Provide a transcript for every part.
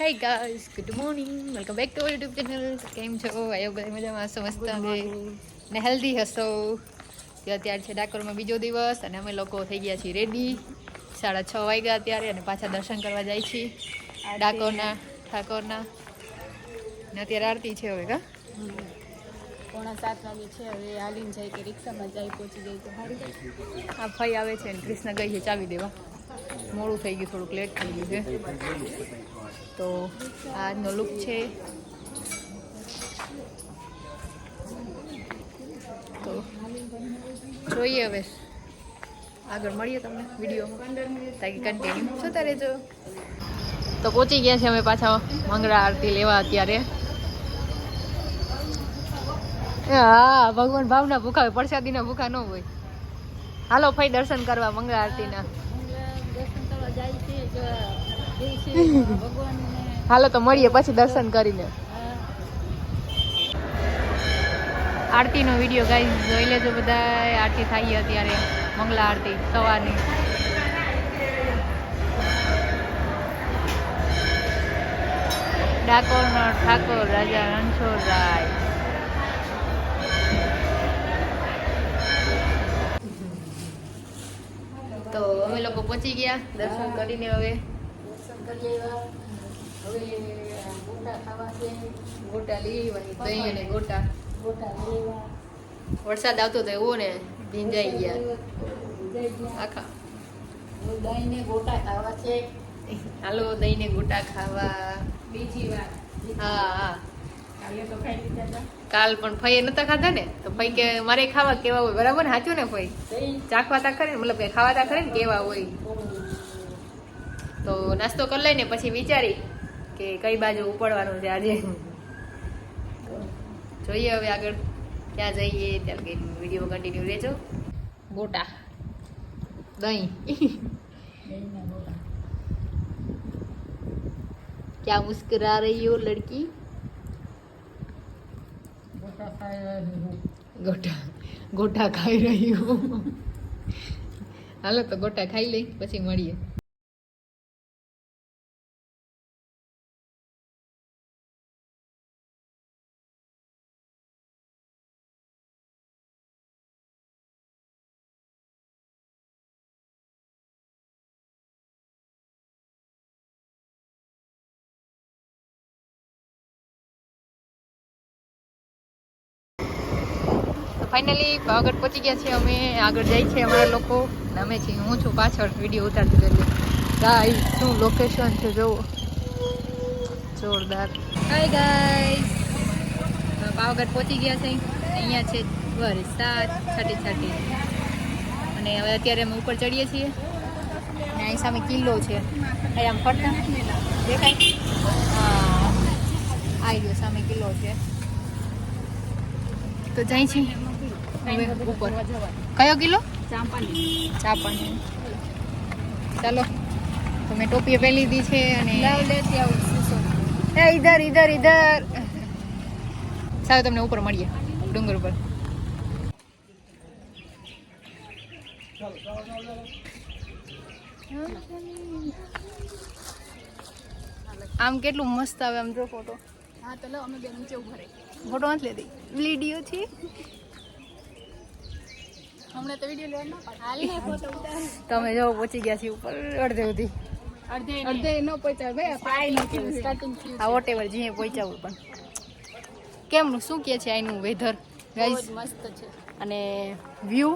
Hey guys good morning welcome back to YouTube channel કેમ છો? આયો બધા મજામાં મસ્ત હશે ને હેલ્ધી હશો. તો અત્યારે છે ડાકોરમાં બીજો દિવસ અને અમે લોકો થઈ ગયા છીએ રેડી સાડા છ વાગ્યા અત્યારે અને પાછા દર્શન કરવા જાય છીએ. ડાકોરના ઠાકોરના. ને અત્યારે આરતી છે હવે કા પોણા સાત વાગે છે હવે હાલીને જાય કે રિક્ષામાં જાય પહોંચી જાય તો સારું આ ફઈ આવે છે ને કૃષ્ણ ગઈ છે ચાવી દેવા. મોડું થઈ ગયું થોડુંક લેટ થઈ ગયું છે. તો આજનો લુક છે. તો જોઈએ હવે. આગળ મળીએ તમને વિડીયોમાં તાકી કન્ટિન્યુ જોતા રહેજો. તો પહોંચી ગયા છે અમે પાછા મંગળા આરતી લેવા અત્યારે. હા, ભગવાન ભાવના ભૂખા હોય, પ્રસાદીના ભૂખા ન હોય. હાલો, ફાઈ દર્શન કરવા મંગળા આરતીના. દર્શન કરવા જાય છે હાલો, તો મળીએ પછી દર્શન કરીને. આરતી આરતીનો વીડિયો ગાઈ જોઈ લેજો બધા આરતી થઈ અત્યારે મંગલા આરતી સવારની. ડાકોરનો ઠાકોર, રાજા રણછોડરાય તો અમે લોકો પહોંચી ગયા દર્શન કરીને હવે. કરી આવ્યા હવે ગોટા ખાવા છે. ગોટા લઈ લેવાની દહીં અને ગોટા. ગોટા લેવા વરસાદ આવતો તો એવો ને ભીંજાઈ ગયા. આખા. દહીં ને ગોટા ખાવા છે. હાલો દઈને ગોટા ખાવા. બીજી વાર. હા હા. કાલે પણ ફઈએ નતા ખાધા ને? તો ફઈ કે મારે ખાવા કેવા હોય? બરાબર ને? સાચું ને ફઈ? ચાખવા તા કરે ને? મતલબ ખાવા તા કરે ને કેવા હોય? તો નાસ્તો કરી લઈને પછી વિચારી કે કઈ બાજુ ઉપડવાનું છે આજે. જોઈએ હવે આગળ ક્યાં જઈએ ત્યાં કે વીડિયો કન્ટિન્યુ લેજો ગોટા. દહીં. ક્યાં મુસ્કરા રહી હો લડકી? ગોટા ગોટા. ખાઈ રહી હાલો તો ગોટા ખાઈ લઈ પછી મળીએ. ફાઇનલી આગળ પહોંચી ગયા છે અમે. આગળ જાય છે અમારા લોકો. અમે છીએ. હું છું પાછળ. વીડિયો ઉતારતી રહેલી ગાઈસ શું લોકેશન છે જોવો. જોરદાર. હાય ગાઈસ પાવાગઢ પહોંચી ગયા છે અહીંયા છે વરસાદ છાટી છાટી. અને હવે અત્યારે અમે ઉપર ચડીએ છીએ. અને અહીં સામે કિલ્લો છે. અહીં આમ ફરતા. દેખાય? હા. આવી ગયો સામે કિલ્લો છે. તો જાય છે. ઉપર કયો કિલો? ચાંપાની. ચાપાની. ચાલો તો મેં ટોપી પહેરી દી છે અને લેતી આવું એ ઇધર ઇધર ઇધર ચાલો તમને ઉપર મળીએ ડુંગર ઉપર. આમ કેટલું મસ્ત આવે આમ જો ફોટો હા તો લો અમે બે નીચે ઊભા રહી ફોટો નથી લેતી. વીડિયો છે હમણાં તો વીડિયો લેવા ના પાડે હાલ ને ફોટો ઉતાર તમે જો પહોંચી ગયા છીએ ઉપર અડધે સુધી. કેમનું? શું કે છે અહીંનું વેધર જ મસ્ત છે. અને વ્યૂ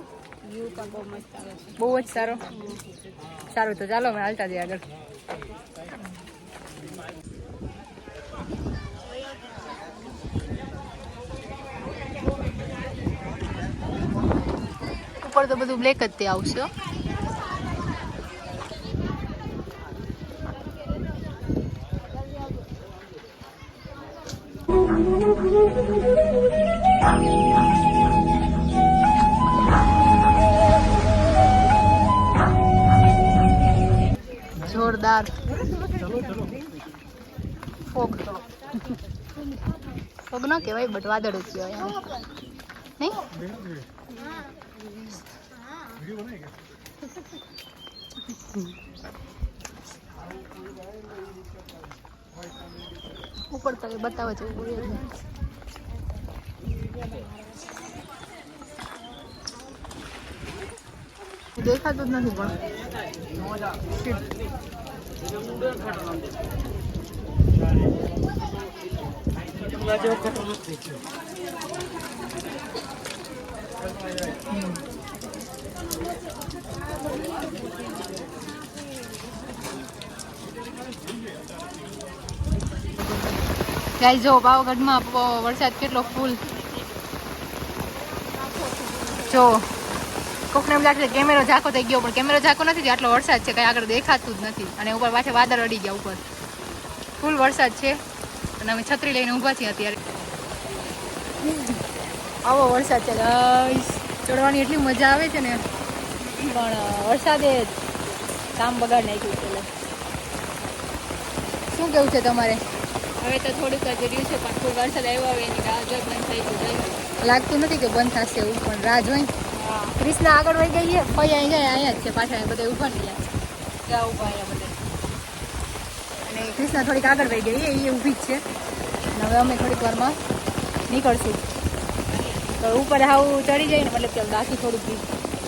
વ્યૂ બહુ મસ્ત આવે છે. બહુ જ સારો. સારું તો ચાલો અમે હાલતા જઈએ આગળ. ઉપર તો બધું બ્લેક જ તે આવશે, હો. જોરદાર ફોગ ફોગ ન કહેવાય, બટ વાદળ જ કહેવાય આને. નહીં ઉપર તો બતાવે નહીં દેખાતું જ નથી પણ. ગાઈ જો પાવાગઢમાં વરસાદ કેટલો ફૂલ જો, કોકને એમ લાગશે કેમેરો ઝાંકો થઈ ગયો, પણ કેમેરો ઝાંકો નથી આટલો વરસાદ છે, કાંઈ આગળ દેખાતું જ નથી. અને ઉપર પાછા વાદળ અડી ગયા ઉપર. ફૂલ વરસાદ છે. અને અમે છત્રી લઈને ઊભા છીએ અત્યારે. આવો વરસાદ છે ચડવાની એટલી મજા આવે છે ને. પણ વરસાદે કામ બગાડ નાખ્યું છે શું કેવું છે તમારે? હવે તો થોડુંક જ રહ્યું છે પણ ફૂલ વરસાદ આવ્યો હવે એની રાહ જો બંધ થઈ ગયું લાગતું નથી કે બંધ થશે એવું પણ રાહ જોઈ. ક્રિષ્ના આગળ વહી ગઈ છે? ફઈ અહીં જાય અહીંયા જ છે પાછા બધા ઊભા નહીં ગયા ઊભા અહીંયા બધા. અને ક્રિષ્ના થોડીક આગળ વહી ગઈ એ ઊભી જ છે. હવે અમે થોડીક વારમાં નીકળશું. તો ઉપર હાવ ચડી જાય ને મતલબ કે બાકી થોડુંક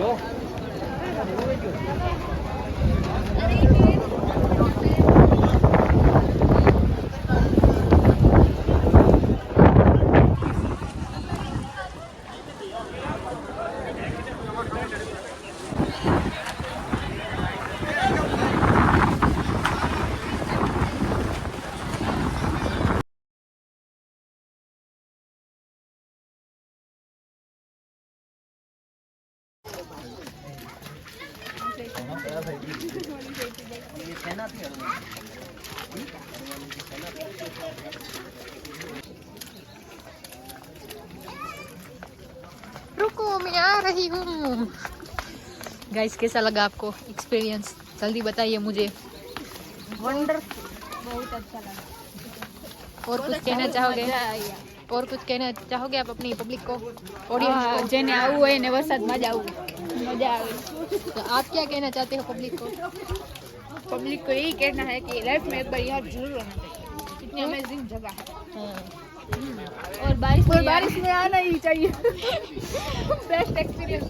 જો रुको मैं आ रही हूँ गाइस कैसा लगा आपको एक्सपीरियंस जल्दी बताइए मुझे વન્ડર બહુ અચ્છા લાગે और कुछ कहना चाहोगे મજા આવી और कुछ कहना चाहोगे आप अपनी पब्लिक को હા, ऑडियंस જેને આવવું હોય ને વરસાદમાં જ આવવું मज़ा आवे तो आप क्या कहना चाहते हो पब्लिक को? पब्लिक को यही कहना है कि लाइफ में एक बार यहाँ ज़रूर रहना चाहिए। कितनी हाँ। अमेजिंग जगह है। हाँ। और बारिश और बारिश में आना ही चाहिए। बेस्ट एक्सपीरियंस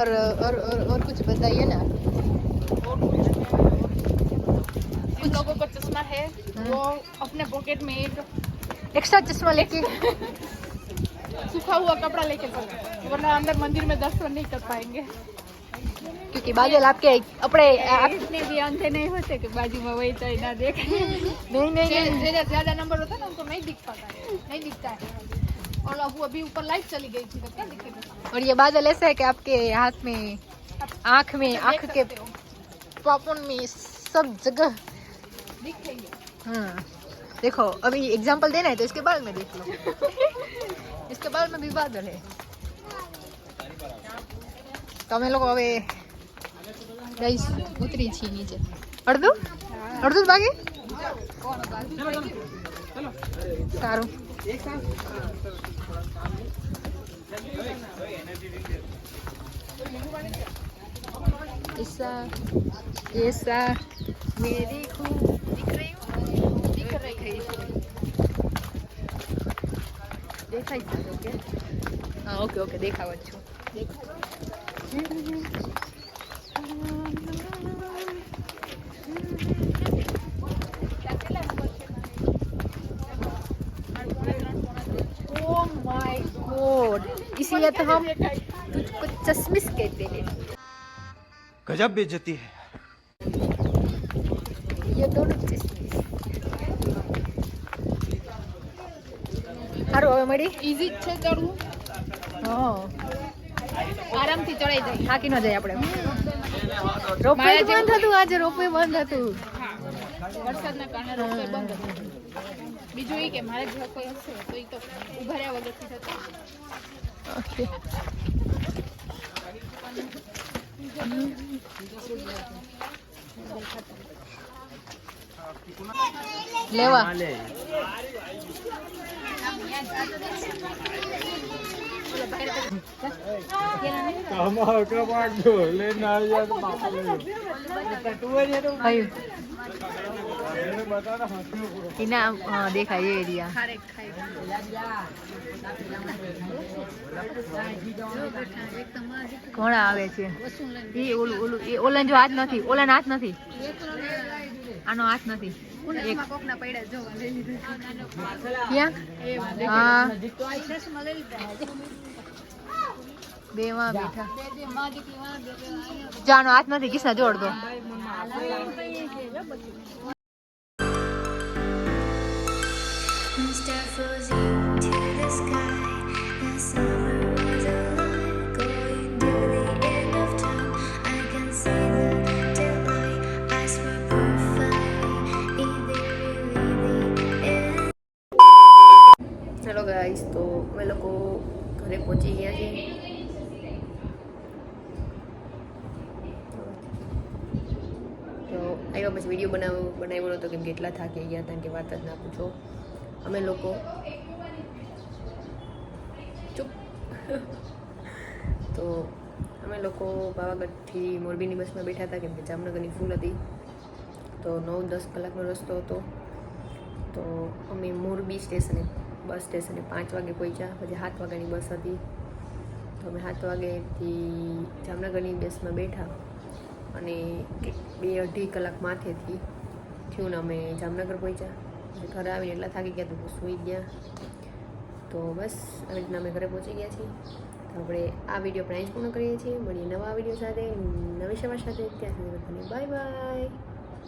और और और और कुछ बताइए ना। इन लोगों को चश्मा है हाँ। वो अपने पॉकेट में एक एक्स्ट्रा चश्मा लेके सूखा हुआ कपड़ा लेके चलो वरना अंदर मंदिर में दर्शन नहीं कर पाएँगे। क्योंकि बादल आपके अपने आप इतने भी अंधे नहीं होते कि बाजू में वही तो ना देखे नहीं नहीं नहीं। ज़्यादा ज़्यादा नंबर होता है ना उनको नहीं दिख पाता है नहीं दिखता है। और अब वो अभी ऊपर लाइट चली गई थी तो क्या दिखेगा? और ये बादल ऐसा है कि आपके हाथ में आँख में आँख के सकते में सब जगह दिखेंगे। हाँ देखो अभी एग्जांपल देना है तो इसके बाल में देख लो इसके बाल में भी बादल है તો અમે લોકો હવે ગાઈસ ઉતરી છી નીચે અડધું અડધું જ બાકી સારું ऐसा ऐसा मेरी खूब दिख रही हूँ दिख रही है દેખાય છે ઓકે હા ઓકે ઓકે દેખાવ જ છું ओ माय गॉड इसीलिए तो हम तुझको चश्मिश कहते हैं गजब बेइज्जती है ये दोनों चश्मिश સારું હવે મળી? ઈઝી જ છે ચડવું. હા. આરામથી ચડાઈ જાય. થાકી ન જાય આપણે. રોપવે બંધ હતું આજે રોપવે બંધ હતું. વરસાદના કારણે રોપવે બંધ હતું. બીજું એ કે મારે જો કોઈ હશે તો એ તો ઊભા રહ્યા વગરથી થતું. ઓકે. લેવા. દેખાય એ એરિયા ઘણા આવે છે? એ ઓલું ઓલું એ ઓલાને જો હાથ નથી, ઓલાનો હાથ નથી. આનો હાથ નથી. એક. કોકના પડ્યા જો લઈ લીધું. ક્યાં? હા. બે માં બેઠા. જાનો આનો હાથ નથી કિસ્સા જોડ દો. to ગાઈસ તો અમે લોકો ઘરે પહોંચી ગયા છીએ તો આવ્યા પછી વીડિયો બનાવ, બનાવ્યો નહોતો કેમ કે એટલા થાકી ગયા હતા કે વાત જ ના પૂછો. અમે લોકો ચૂપ. તો અમે લોકો પાવાગઢથી મોરબીની બસમાં બેઠા હતા કેમ કે જામનગરની ફૂલ હતી. તો નવ દસ કલાકનો રસ્તો હતો. તો અમે મોરબી સ્ટેશને બસ સ્ટેશને પાંચ વાગે પહોંચ્યા, પછી સાત વાગ્યાની બસ હતી. તો અમે સાત વાગેથી જામનગરની બસમાં બેઠા અને બે અઢી કલાક માથેથી થયું ને અમે જામનગર પહોંચ્યા. ઘરે આવીને એટલા થાકી ગયા તો સૂઈ ગયા. તો બસ આવી રીતના અમે ઘરે પહોંચી ગયા છીએ. તો આપણે આ વીડિયો પણ અહીં પૂર્ણ કરીએ છીએ. મળીએ નવા વીડિયો સાથે, નવી સવાર સાથે. ત્યાં સુધી બાય બાય